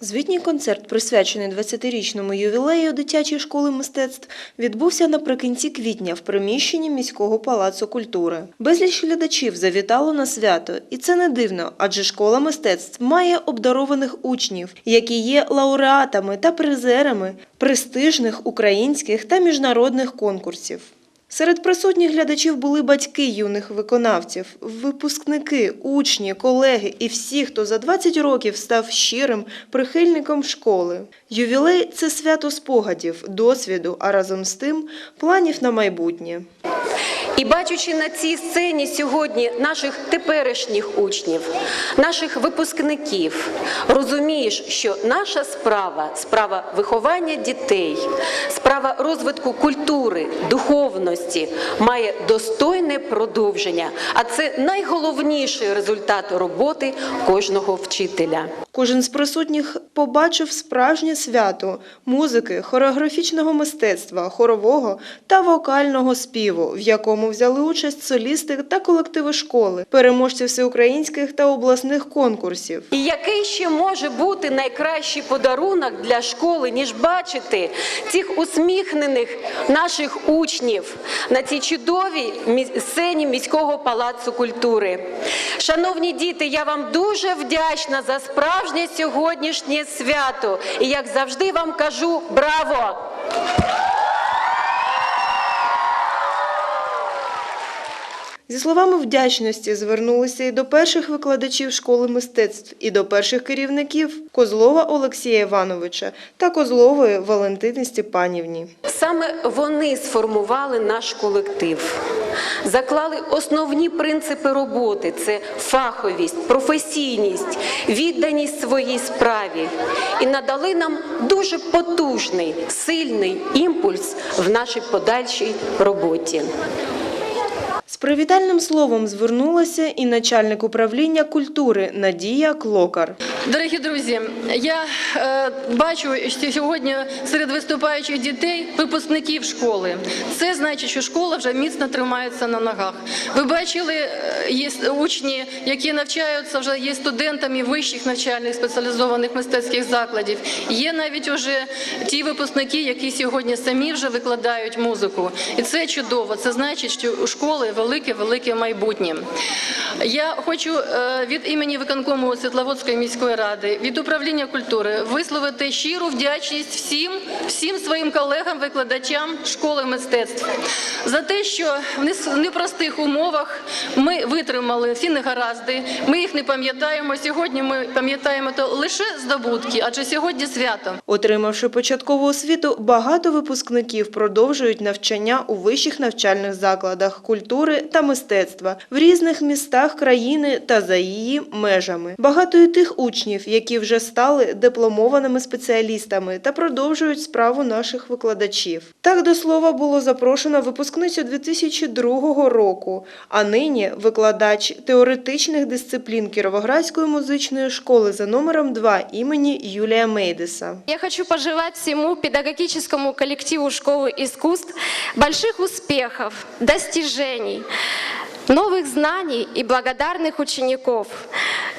Звітній концерт, присвячений 20-річному ювілею дитячої школи мистецтв, відбувся наприкінці квітня в приміщенні міського палацу культури. Безліч глядачів завітало на свято, і це не дивно, адже школа мистецтв має обдарованих учнів, які є лауреатами та призерами престижних українських та міжнародних конкурсів. Серед присутніх глядачів були батьки юних виконавців, випускники, учні, колеги і всі, хто за 20 років став щирим прихильником школи. Ювілей це свято спогадів, досвіду, а разом з тим планів на майбутнє. І бачучи на цій сцені сьогодні наших теперішніх учнів, наших випускників, розумієш, що наша справа, справа виховання дітей, справа розвитку культури, духовності має достойне продовження. А це найголовніший результат роботи кожного вчителя. Кожен з присутніх побачив справжнє свято музики, хореографічного мистецтва, хорового та вокального співу, в якому взяли участь солісти та колективи школи, переможці всеукраїнських та обласних конкурсів. І який ще може бути найкращий подарунок для школи, ніж бачити цих усміхнених наших учнів на цій чудовій сцені міського палацу культури? Шановні діти, я вам дуже вдячна за справжнє сьогоднішнє свято. І як завжди вам кажу браво! Зі словами вдячності звернулися і до перших викладачів школи мистецтв, і до перших керівників Козлова Олексія Івановича та Козлової Валентини Степанівні. Саме вони сформували наш колектив, заклали основні принципи роботи: це фаховість, професійність, відданість своїй справі і надали нам дуже потужний, сильний імпульс в нашій подальшій роботі. З привітальним словом звернулася і начальник управління культури Надія Клокар. Дорогі друзі, я е, бачу що сьогодні серед виступаючих дітей випускників школи. Це значить, що школа вже міцно тримається на ногах. Ви бачили, е, є учні, які навчаються вже є студентами вищих навчальних спеціалізованих мистецьких закладів. Є навіть уже ті випускники, які сьогодні самі вже викладають музику. І це чудово. Це значить, що у школи велике велике майбутнє. Я хочу е, від імені виконкому Світловодської міської ради, від управління культури висловити щиру вдячність всім, всім своїм колегам, викладачам школи мистецтв за те, що в непростих умовах ми витримали всі негаразди. Ми їх не пам'ятаємо. Сьогодні ми пам'ятаємо то лише здобутки, адже сьогодні свято. Отримавши початкову освіту, багато випускників продовжують навчання у вищих навчальних закладах культури та мистецтва в різних містах країни та за її межами. Багато і тих учнів, які вже стали дипломованими спеціалістами та продовжують справу наших викладачів. Так до слова було запрошено випускницю 2002 року, а нині викладач теоретичних дисциплін Кіровоградської музичної школи за номером 2 імені Юлія Мейдеса. Я хочу пожелать всему педагогическому коллективу школы искусств больших успехов, достижений, day. новых знаний и благодарных учеников.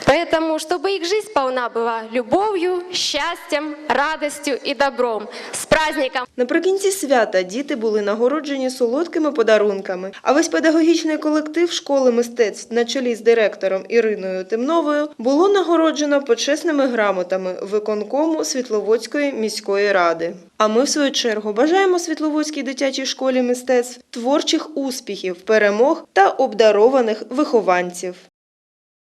Поэтому, чтобы их жизнь полна была любовью, счастьем, радостью и добром. С праздником! Наприкінці свята діти були нагороджені солодкими подарунками, а весь педагогічний колектив школи мистецтв на чолі з директором Іриною Темновою було нагороджено почесними грамотами виконкому Світловодської міської ради. А ми, в свою чергу, бажаємо Світловодській дитячій школі мистецтв творчих успіхів, перемог та обдарованих вихованців.